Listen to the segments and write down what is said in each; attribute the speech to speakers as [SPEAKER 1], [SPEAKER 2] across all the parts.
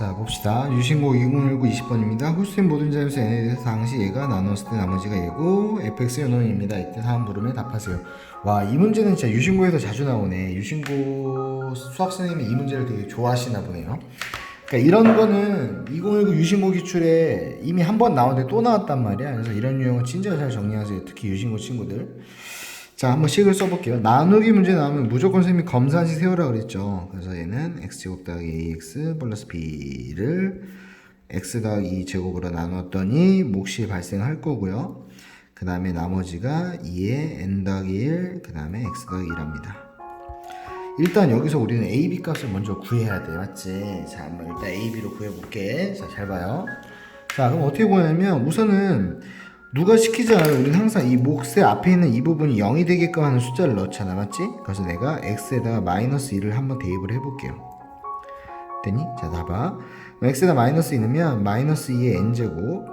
[SPEAKER 1] 자 봅시다. 유신고 2019 20번입니다. 홀수인 모든 자연수 n에 대해서 당시 얘가 나눴을 때 나머지가 얘고 fx 연원입니다. 이때 다음 물음에 답하세요. 와 이 문제는 진짜 유신고에서 자주 나오네. 유신고 수학 선생님이 이 문제를 되게 좋아하시나 보네요. 그러니까 이런 거는 2019 유신고 기출에 이미 한 번 나왔는데 또 나왔단 말이야. 그래서 이런 유형은 진짜 잘 정리하세요. 특히 유신고 친구들 자, 한번 식을 써볼게요. 나누기 문제 나오면 무조건 선생님이 검산식 세우라 그랬죠. 그래서 얘는 x제곱 더하기 ax 플러스 b를 x 더하기 2제곱으로 나눴더니 몫이 발생할 거고요. 그 다음에 나머지가 2에 n 더하기 1, 그 다음에 x 더하기 1합니다. 일단 여기서 우리는 a, b 값을 먼저 구해야 돼. 맞지? 자, 한번 일단 a, b로 구해볼게. 자, 잘 봐요. 자, 그럼 어떻게 구하냐면 우선은 누가 시키지 않아도 우리는 항상 이 몫의 앞에 있는 이 부분이 0이 되게끔 하는 숫자를 넣잖아 맞지? 그래서 내가 x에다가 마이너스 1을 한번 대입을 해볼게요. 됐니? 자 봐봐. x에다 마이너스 2 넣으면 마이너스 2의 n제곱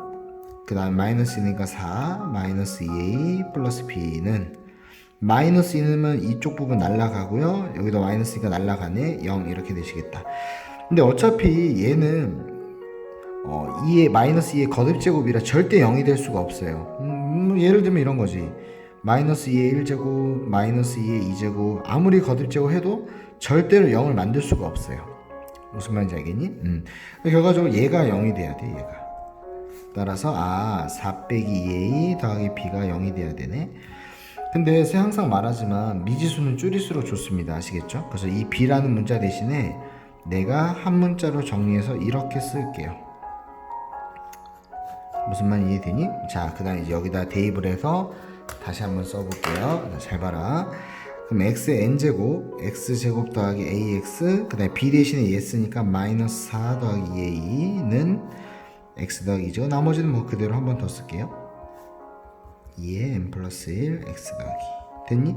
[SPEAKER 1] 그 다음 마이너스 2니까 4 마이너스 2a 플러스 b는 마이너스 2 넣으면 이쪽 부분 날라가고요. 여기도 마이너스 2가 날라가네. 0 이렇게 되시겠다. 근데 어차피 얘는 어, 2의 마이너스 2의 거듭 제곱이라 절대 0이 될 수가 없어요. 음, 뭐 예를 들면 이런 거지. 마이너스 2의 1제곱, 마이너스 2의 2제곱 아무리 거듭 제곱 해도 절대로 0을 만들 수가 없어요. 무슨 말인지 알겠니? 음. 결과적으로 얘가 0이 돼야 돼, 얘가. 따라서 아, 4 빼기 2a 더하기 b가 0이 돼야 되네. 근데 항상 말하지만 미지수는 줄일수록 좋습니다. 아시겠죠? 그래서 이 b라는 문자 대신에 내가 한 문자로 정리해서 이렇게 쓸게요. 무슨 말인지 이해되니? 자, 그 다음에 이제 여기다 대입을 해서 다시 한번 써볼게요. 자, 잘 봐라. 그럼 x n제곱, x제곱 더하기 ax, 그 다음에 b 대신에 얘 쓰니까 마이너스 4 더하기 2a는 x 더하기 2죠. 나머지는 뭐 그대로 한 번 더 쓸게요. 2에 n 플러스 1, x 더하기. 됐니?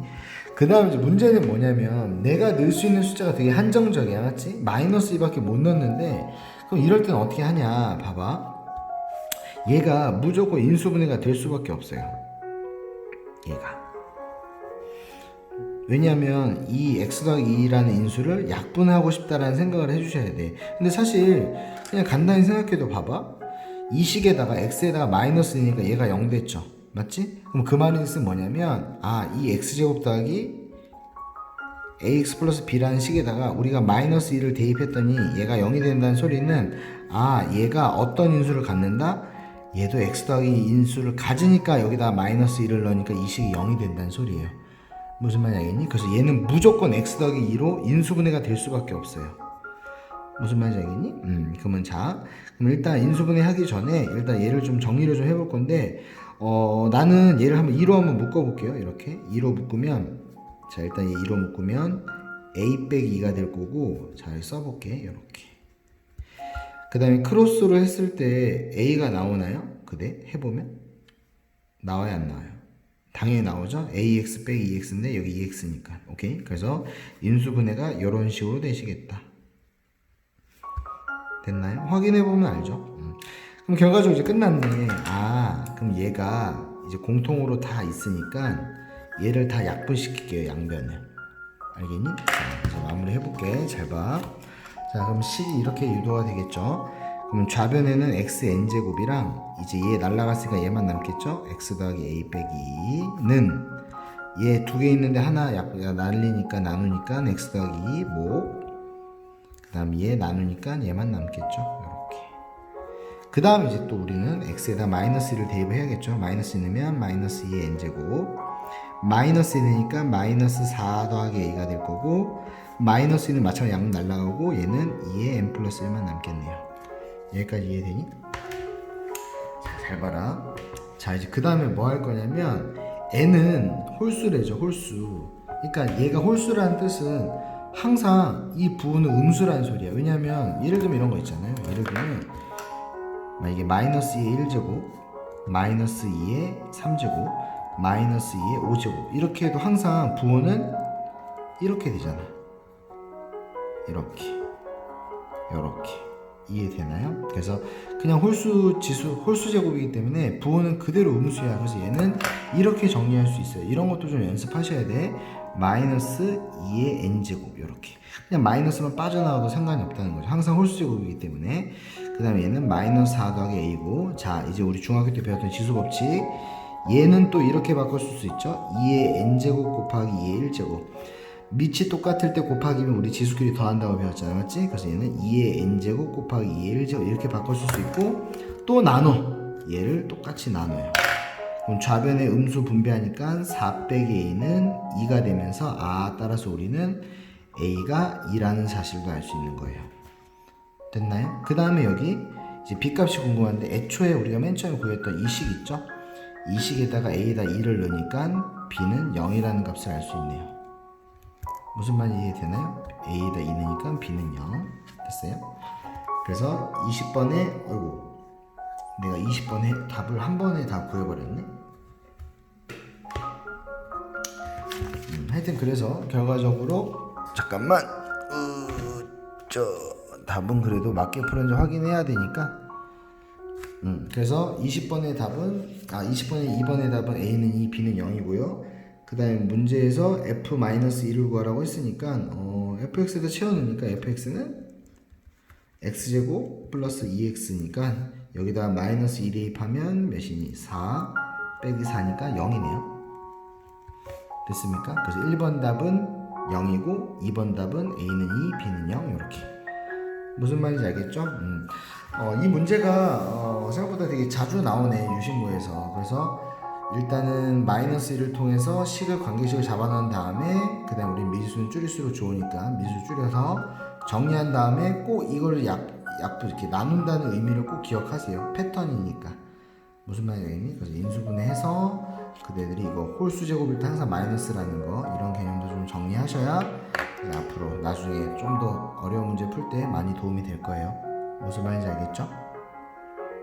[SPEAKER 1] 그 다음 이제 문제는 뭐냐면 내가 넣을 수 있는 숫자가 되게 한정적이야. 맞지? 마이너스 2밖에 못 넣는데 그럼 이럴 때는 어떻게 하냐. 봐봐. 얘가 무조건 인수분해가 될 수밖에 없어요. 얘가. 왜냐하면 이 x 더하기 2라는 인수를 약분하고 싶다라는 생각을 해주셔야 돼. 근데 사실 그냥 간단히 생각해도 봐봐. 이 식에다가 x에다가 마이너스니까 얘가 0 됐죠. 맞지? 그럼 그 말은 뭐냐면 아 이 x제곱 더하기 ax 플러스 b라는 식에다가 우리가 마이너스 2를 대입했더니 얘가 0이 된다는 소리는 아 얘가 어떤 인수를 갖는다? 얘도 x 더하기 인수를 가지니까 여기다 마이너스 1을 넣으니까 이 식이 0이 된다는 소리예요. 무슨 말인지 알겠니? 그래서 얘는 무조건 x 더하기 2로 인수분해가 될 수밖에 없어요. 무슨 말인지 알겠니? 음, 그러면 자, 그럼 일단 인수분해 하기 전에 일단 얘를 좀 정리를 좀 해볼 건데, 어, 나는 얘를 한번 2로 한번 묶어볼게요. 이렇게 2로 묶으면, 자 일단 얘 2로 묶으면 a 빼기 2가 될 거고, 잘 써볼게. 이렇게. 그 다음에 크로스로 했을 때 A가 나오나요? 그대 해보면 나와야 안 나와요? 당연히 나오죠. AX 빼기 EX인데 여기 EX니까 오케이. 그래서 인수분해가 이런 식으로 되시겠다. 됐나요? 확인해 보면 알죠. 음. 그럼 결과적으로 이제 끝났네. 아 그럼 얘가 이제 공통으로 다 있으니까 얘를 다 약분시킬게요 양변을. 알겠니? 자, 마무리 해볼게. 잘 봐. 자 그럼 식이 이렇게 유도가 되겠죠? 그럼 좌변에는 x n제곱이랑 이제 얘 날라갔으니까 얘만 남겠죠? X 더하기 a 빼기 2는. 얘 두 개 있는데 하나 약, 날리니까 나누니까 x 더하기 2 뭐. 그 다음 얘 나누니까 얘만 남겠죠? 이렇게. 그 다음 이제 또 우리는 x에다 마이너스 1을 대입을 해야겠죠? 마이너스 1 넣으면 마이너스 2의 n제곱 마이너스 1이니까 마이너스 4 더하기 a가 될 거고 마이너스 1은 마찬가지 양 날라가고 얘는 2의 n 플러스 1만 남겠네요. 여기까지 이해되니? 자, 잘 봐라. 자, 이제 그 다음에 뭐 할 거냐면 n은 홀수래죠, 홀수. 그러니까 얘가 홀수라는 뜻은 항상 이 부호는 음수라는 소리야. 왜냐면 예를 들면 이런 거 있잖아요. 예를 들면 이게 마이너스 2의 1제곱, 마이너스 2의 3제곱, 마이너스 2의 5제곱 이렇게 해도 항상 부호는 이렇게 되잖아. 이렇게 이렇게 이해되나요? 그래서 그냥 홀수 지수 홀수 제곱이기 때문에 부호는 그대로 음수야. 그래서 얘는 이렇게 정리할 수 있어요. 이런 것도 좀 연습하셔야 돼. 마이너스 2의 n 제곱 이렇게 그냥 마이너스만 빠져나와도 상관이 없다는 거죠. 항상 홀수 제곱이기 때문에 그 다음에 얘는 마이너스 4 더하기 a고 자 이제 우리 중학교 때 배웠던 지수 법칙 얘는 또 이렇게 쓸수 있죠. 2의 n 제곱 곱하기 2의 1제곱 밑이 똑같을 때 곱하기면 우리 지수끼리 더한다고 배웠잖아 맞지? 그래서 얘는 2의 n제곱 곱하기 2의 1제곱 이렇게 쓸수 있고 또 나눠 얘를 똑같이 나눠요 그럼 좌변의 음수 분배하니까 4 빼기 a는 2가 되면서 아 따라서 우리는 a가 2라는 사실도 알 수 있는 거예요 됐나요? 그 다음에 여기 이제 b값이 궁금한데 애초에 우리가 맨 처음에 구했던 이 식 있죠? 이 식에다가 a에다 2를 넣으니까 b는 0이라는 값을 알 수 있네요 무슨 말인지 이해되나요? A에다 2 넣으니까 B는 0 됐어요? 그래서 20번에 어이구 내가 20번에 답을 한 번에 다 구해버렸네 음, 하여튼 그래서 결과적으로 잠깐만 으, 저 답은 그래도 맞게 풀었는지 확인해야 되니까 음, 그래서 20번의 답은 아 20번의 2번의 답은 A는 2, B는 0이고요. 그 다음에 문제에서 F-1을 구하라고 했으니까 어, fx에다 채워놓으니까 fx는 x제곱 플러스 2x니까 여기다 마이너스 2 대입하면 몇이니? 4 빼기 4니까 0이네요. 됐습니까? 그래서 1번 답은 0이고 2번 답은 A는 2, B는 0 이렇게 무슨 말인지 알겠죠? 음. 어, 이 문제가 어, 생각보다 되게 자주 나오네 유신고에서 그래서 일단은 마이너스 1을 통해서 식을 관계식을 잡아놓은 다음에 그 다음에 우리 미지수는 줄일수록 좋으니까 미지수 줄여서 정리한 다음에 꼭 이거를 약, 약도 이렇게 나눈다는 의미를 꼭 기억하세요 패턴이니까 무슨 말이니? 그래서 인수분해해서 그대들이 이거 홀수 제곱일 때 항상 마이너스라는 거 이런 개념도 좀 정리하셔야 앞으로 나중에 좀 더 어려운 문제 풀 때 많이 도움이 될 거예요. 무슨 말인지 알겠죠?